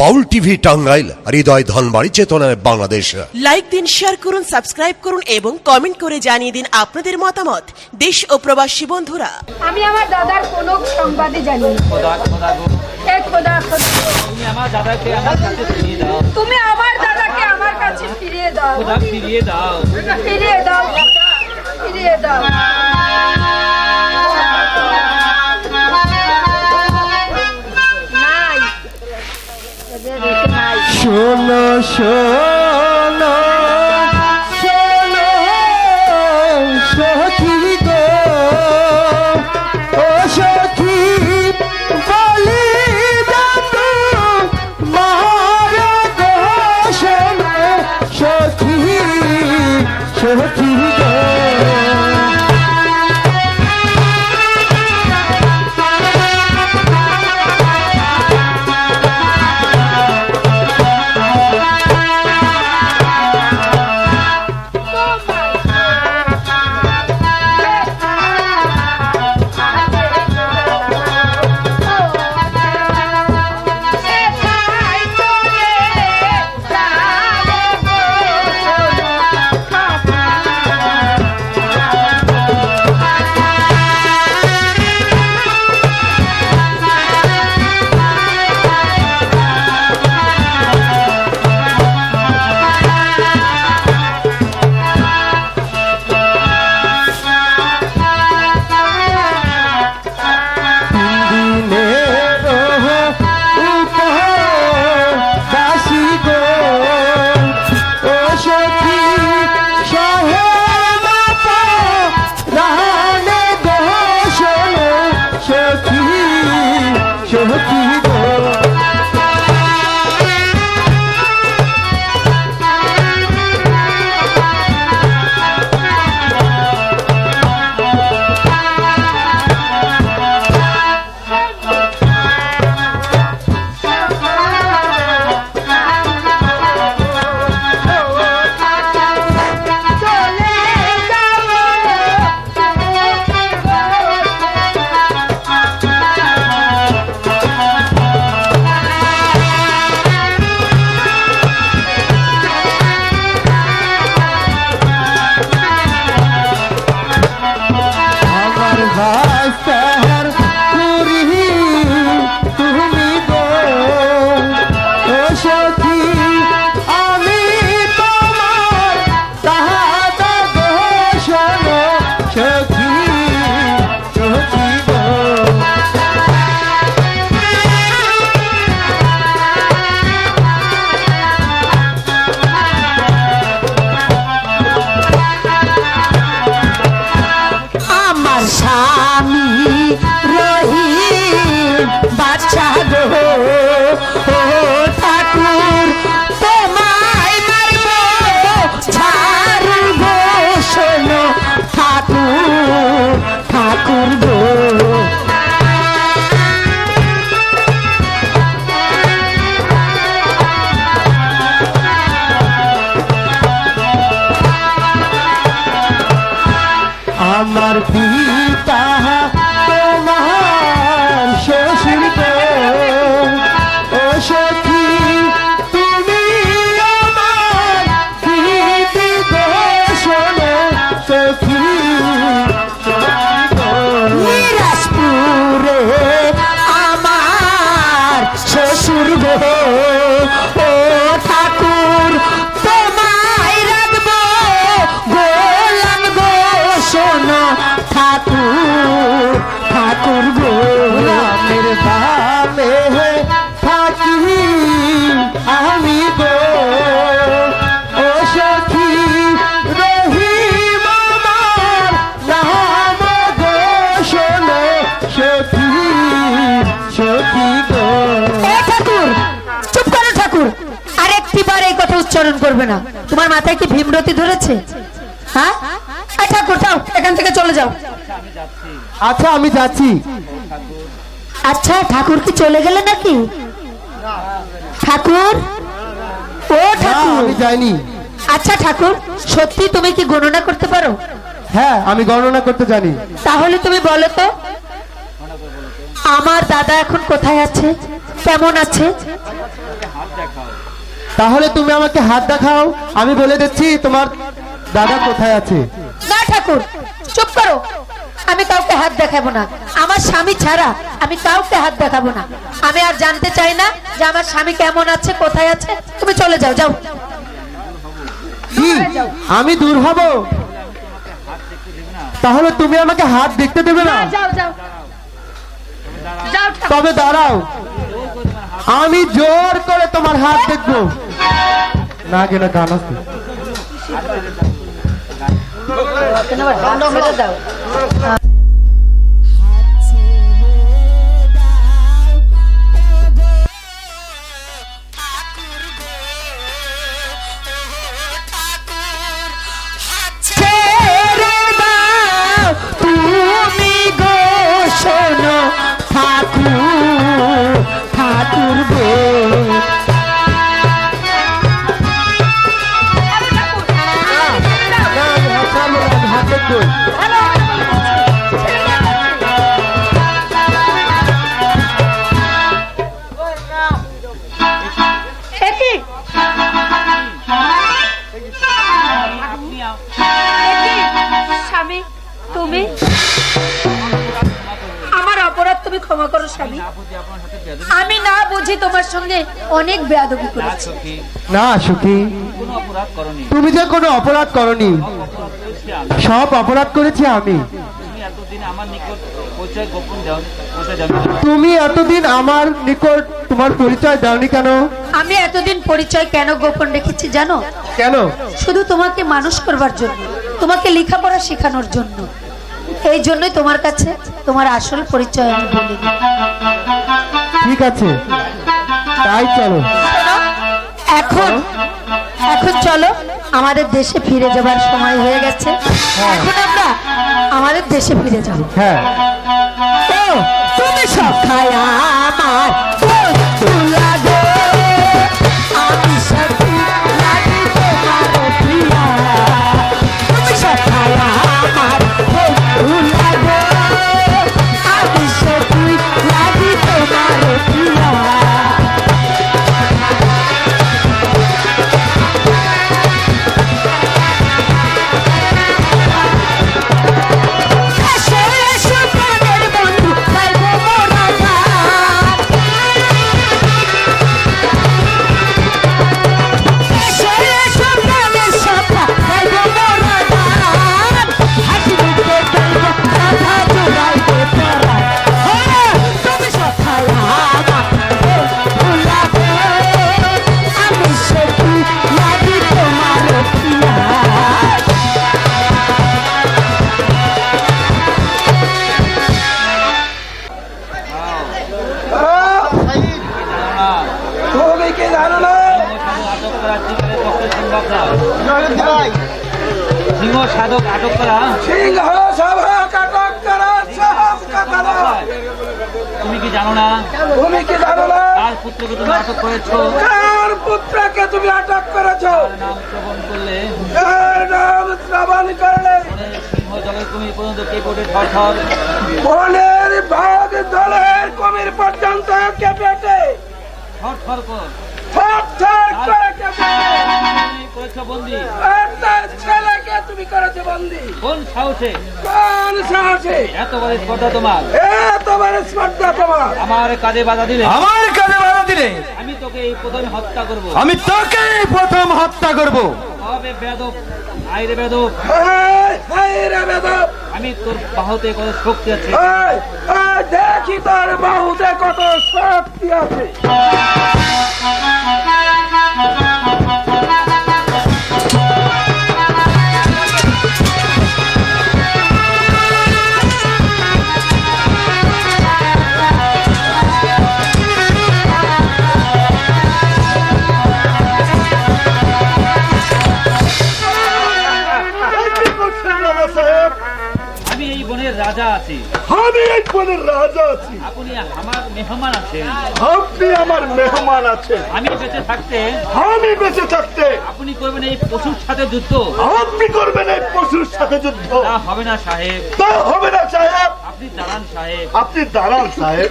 বাউল TV Tangail হৃদয় ধনবাড়ি চেতনায় Bangladesh. Like দিন শেয়ার করুন সাবস্ক্রাইব করুন এবং কমেন্ট করে জানিয়ে দিন আপনাদের মতামত। দেশ ও প্রবাসী বন্ধুরা। আমি আমার দাদার কোনো সংবাদে জানি তুমি আমার দাদাকে আমার কাছে ফিরিয়ে দাও। তুমি আমার দাদাকে আমার কাছে ফিরিয়ে দাও। ফিরিয়ে দাও। ফিরিয়ে দাও। should উচ্চারণ করবে না। তোমার মাথায় কি ভীমরতি ধরেছে? হ্যাঁ? ঠাকুর যাও এখান থেকে চলে যাও। আচ্ছা আমি যাচ্ছি। আচ্ছা ঠাকুর কি চলে গেলে নাকি? ঠাকুর? ও ঠাকুর। আমি যাইনি। আচ্ছা ঠাকুর সত্যি তুমি কি গণনা করতে পারো? হ্যাঁ আমি গণনা করতে জানি। তাহলে তুমি বলো তো আমার দাদা এখন কোথায় আছে? কেমন আছে? তাহলে তুমি আমাকে হাত দেখাও। আমি বলে দিচ্ছি তোমার দাদা কোথায় আছে? না ঠাকুর চুপ করো। আমি কাউকে হাত দেখাবো না। আমার স্বামী ছাড়া আমি কাউকে হাত দেখাবো না। আমি আর জানতে চাই না যে আমার স্বামী কেমন আছে কোথায় আছে। তুমি চলে যাও যাও। আমি দূর হব। তাহলে তুমি আমাকে হাত দেখতে দেবে না? যাও যাও। যাও তবে দাঁড়াও। আমি জোর করে তোমার হাত দেখব। না কেন গান ছেড়ে আমার অপরাধ তুমি ক্ষমা করো আমি না বুঝি তোমার সঙ্গে অনেক বেয়াদবি করেছি। না, সুখী। তুমি যে কোনো অপরাধ করনি। সব অপরাধ করেছি আমি। তুমি এতদিন আমার নিকট পরিচয় গোপন যাও পরিচয় জানি তুমি এতদিন আমার নিকট তোমার পরিচয় দাওনি কেন? আমি এতদিন পরিচয় কেন গোপন রেখেছি জানো? কেন? শুধু তোমাকে মানুষ করবার জন্য তোমাকে লেখাপড়া শেখানোর জন্য। এই জন্যই তোমার কাছে তোমার আসল পরিচয় আমি ঠিক আছে। তাই চলো। এখন এখন চলো আমাদের দেশে ফিরে যাবার সময় হয়ে গেছে। এখন আমরা আমাদের দেশে ফিরে যাব। হ্যাঁ। ও তুমি সব খায় আমার। পুত্রকে তুমি আটক করেছ? কার পুত্রকে তুমি আটক করেছ? তার নাম শ্রবণ করলে। নাম শ্রবণ করলে। সিংহ জলের কুমির পর্যন্ত কে পড়ে থর থর বনের ভাগ দলের কমির পর্যন্ত কেঁপেছে থর থর কর। থর থর করে কেঁপেছে করেছ বন্দি। ছেলেকে তুমি করেছ বন্দি। কোন সাহসে? কোন সাহসে? এত বড় স্পর্ধা তোমার। এতবার স্পর্ধা তোমার। আমার কাজে বাধা দিলে। আমার কাছে আমি তোকে এই হত্যা করব। আমি তোকে প্রথম হত্যা করব। হবে বেদব। আইরে বেদব। বেদব। আমি তোর বাহুতে কত শক্তি আছে? দেখি তোর বাহুতে কত শক্তি আছে। রাজা আছি। আমি এই বনের রাজা আছি। আপনি আমার মেহমান আছেন। আপনি আমার মেহমান আছেন। আমি বেঁচে থাকতে আমি বেঁচে থাকতে। আপনি করবেন এই পশুর সাথে যুদ্ধ। আপনি করবেন এই পশুর সাথে যুদ্ধ। তা হবে না সাহেব। তা হবে না সাহেব। আপনি দাঁড়ান সাহেব। আপনি দাঁড়ান সাহেব।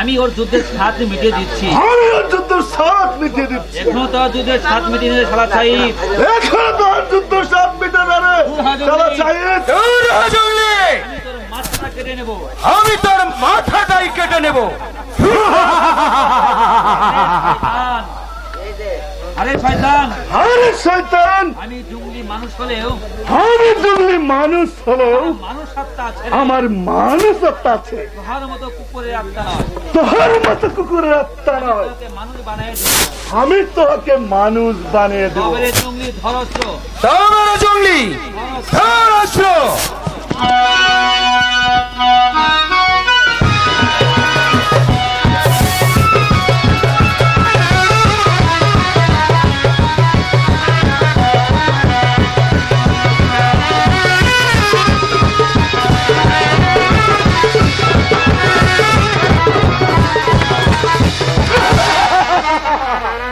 আমি ওর যুদ্ধের স্বাদ মিটিয়ে দিচ্ছি। আমি ওর যুদ্ধের সাথ মিটিয়ে দিচ্ছি। এখনও তো যুদ্ধের স্বাদ মিটিয়ে নিয়ে শালা সাহিদ এখন তো আর যুদ্ধ সাথ মিটে না রে নেই। সাইদ আমি তোর মাথাটাই কেটে নেব। আরে শয়তান। আরে শয়তান। আমি জঙ্গলি মানুষ হলেও আমি জঙ্গলি মানুষ হলেও মানুষ আত্মা আছে। আমার মানুষ আত্মা আছে। তোহার মতো কুকুরের আত্মা নয়। তোর মতো কুকুরের আত্মা নয়। তোকে মানুষ বানায় আমি তোকে মানুষ বানিয়ে দেবো। তবে জঙ্গলি ধরস্র জঙ্গলি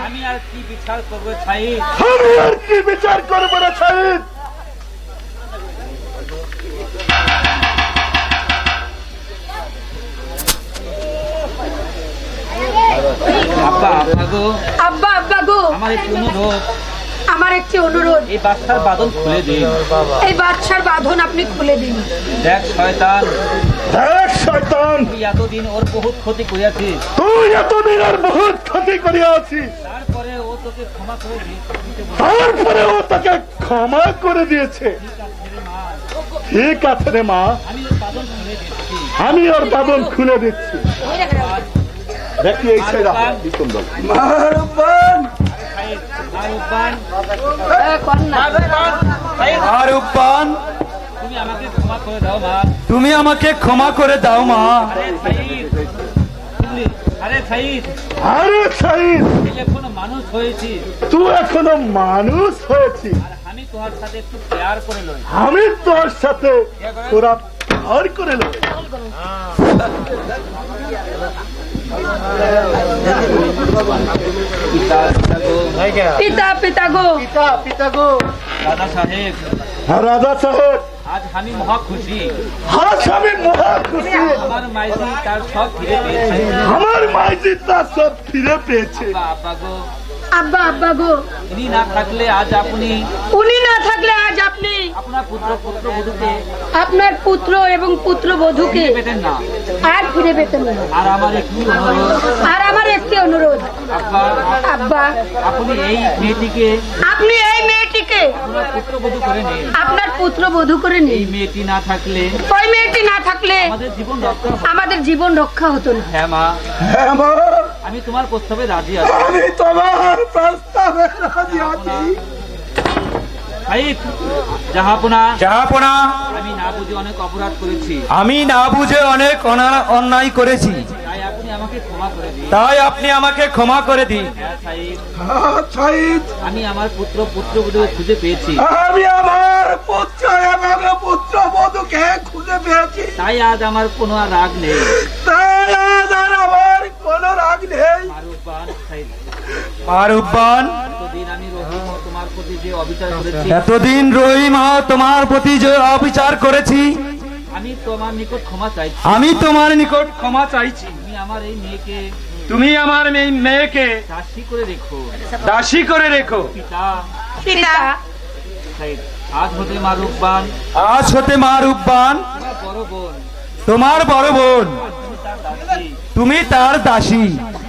আমি আর কি বিচার করব সাহিদ আমি আর কি বিচার করব না সাইদ আব্বা আব্বা গো। আব্বা আব্বা গো। আমার একটু অনুরোধ। আমার একটি অনুরোধ। এই বাচ্চার বাদল খুলে দিন। এই বাচ্চার বাঁধন আপনি খুলে দিন। দেখ শয়তান। দেখ শয়তান। তুই এতদিন ওর বহুত ক্ষতি করিয়াছিস। তুই এতদিন আর বহুত ক্ষতি করিয়াছিস। তারপরে ও তোকে ক্ষমা করে দিতে তারপরে ও তাকে ক্ষমা করে দিয়েছে। ঠিক আছে রে মা। আমি ওর বাদল খুলে দিচ্ছি। দেখি এই উপান তুমি আমাকে ক্ষমা করে দাও মা তুমি আমাকে ক্ষমা করে দাও মা। আরে সাইদ। আরে সাইদ আরে সাইদ তুই এখনও মানুষ হয়েছিস তুই এখনও মানুষ হয়েছিস আর আমি তোমার সাথে একটু প্রেয়ার করে লই আমি তোর সাথে তোরা করে লো পিতা পিতা গো। পিতা পিতা গো। দাদা সাহেব। রাজা সাহেব। আজ আমি মহা খুশি। আজ আমি মহা খুশি। আমার মাইজি তার সব ফিরে পেয়েছে। আমার মাইজি তার সব ফিরে পেয়েছে। আব্বা, আব্বা গো। আব্বা আব্বা গো। ইনি না থাকলে আজ আপনি উনি না থাকলে আজ আপনি? আপনার পুত্র পুত্র বধূকে আপনার পুত্র এবং পুত্র বধূকে আর ফিরে পেতেন না। আর আমার একটু অনুরোধ। আর আমার একটি অনুরোধ। আব্বা আপনি এই মেয়েটিকে আপনি এই মেয়েটিকে আপনার পুত্র বধূ করে নিন। আপনার পুত্র বধূ করে এই মেয়েটি না থাকলে ওই মেয়েটি না থাকলে আমাদের জীবন রক্ষা হতো না। হ্যাঁ মা। হ্যাঁ মা, আমি তোমার প্রস্তাবে রাজি আছি। আমি তোমার প্রস্তাবে রাজি আছি। আমি না বুঝে অনেক অপরাধ করেছি। আমি না বুঝে অনেক অন্যায় করেছি। তাই আপনি আমাকে ক্ষমা করে দিন। তাই আপনি আমাকে ক্ষমা করে দিন। হ্যাঁ হ্যাঁ, সাইদ। আমি আমার পুত্র পুত্র খুঁজে পেয়েছি। আমি আমার পুত্র এবং পুত্র বধূকে খুঁজে পেয়েছি। তাই আজ আমার কোনো আর রাগ নেই। তাই আজ আর আমার কোনো রাগ নেই। মারুব্বান এতদিন রহিমা তোমার প্রতি যে অবিচার করেছি আমি তোমার নিকট ক্ষমা চাইছি। আমি তোমার নিকট ক্ষমা চাইছি। তুমি আমার এই মেয়েকে তুমি আমার এই মেয়েকে দাসী করে রেখো। দাসী করে রেখো। পিতা পিতা। আজ হতে মারুবান আজ হতে মারুব্বান আমার বড় বোন। তোমার বড় বোন। তুমি তার দাসী।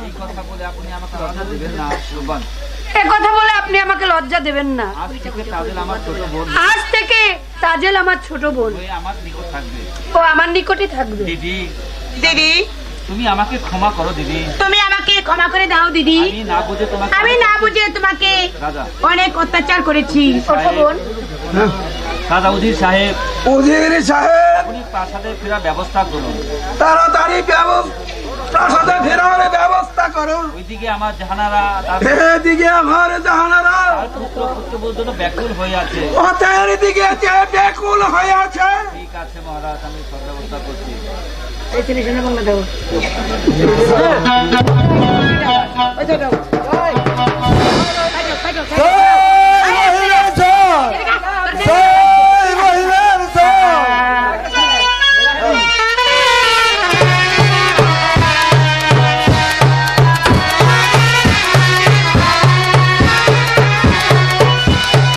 এই কথা বলে আপনি আমাকে দেবেন না রুবান এ কথা বলে আপনি আমাকে লজ্জা দেবেন না। আজ থেকে তাদের আমার ছোট বোন। আজ থেকে তাজেল আমার ছোট বোন। আমার নিকট থাকবে। ও আমার নিকটে থাকবে। দিদি। দিদি। তুমি আমাকে ক্ষমা করো দিদি। তুমি আমাকে ক্ষমা করে দাও দিদি। আমি না বুঝে তোমাকে আমি না বুঝে তোমাকে রাজা। অনেক অত্যাচার করেছি। ওঠো বোন। দাদা উজির সাহেব। উজির সাহেব। আপনি প্রাসাদে ফেরার ব্যবস্থা করুন। তাড়াতাড়ি ব্যবস্থা শাসাতে ফেরার ব্যবস্থা করো। ওইদিকে আমার জাহানারা এদিকে আমার জাহানারা। পুত্র পুত্রবধূর জন্য ব্যাকুল হয়ে আছে। পথের দিকে যে ব্যাকুল হয়ে আছে। ঠিক আছে মহারাজ আমি সব ব্যবস্থা করছি। এই টেলিভিশনে বাংলা দাও। হ্যাঁ। ওই দাও। ওই